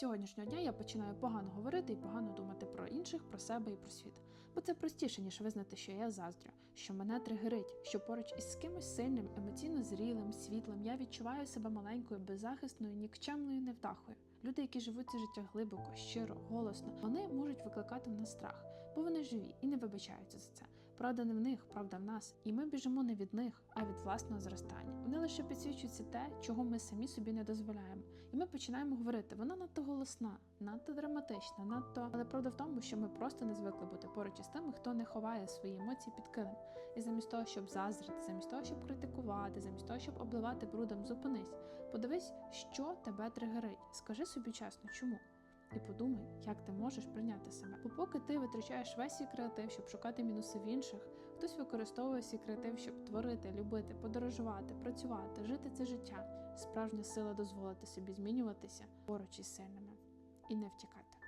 сьогоднішнього дня я починаю погано говорити і погано думати про інших, про себе і про світ. Бо це простіше, ніж визнати, що я заздрю, що мене тригерить, що поруч із кимось сильним, емоційно зрілим, світлим я відчуваю себе маленькою, беззахисною, нікчемною невдахою. Люди, які живуть це життя глибоко, щиро, голосно, вони можуть викликати в нас страх, бо вони живі і не вибачаються за це. Правда не в них, правда в нас. І ми біжимо не від них, а від власного зростання. Вони лише підсвічуються те, чого ми самі собі не дозволяємо. І ми починаємо говорити: вона надто голосна, надто драматична, надто. Але правда в тому, що ми просто не звикли бути поруч із тими, хто не ховає свої емоції під килим. І замість того, щоб заздрити, замість того, щоб критикувати, замість того, щоб обливати брудом, зупинись. Подивись, що тебе тригерить. Скажи собі чесно, чому. І подумай, як ти можеш прийняти себе. Бо поки ти витрачаєш весь свій креатив, щоб шукати мінуси в інших, хтось використовує свій креатив, щоб творити, любити, подорожувати, працювати, жити це життя. Справжня сила дозволити собі змінюватися поруч із сильними і не втікати.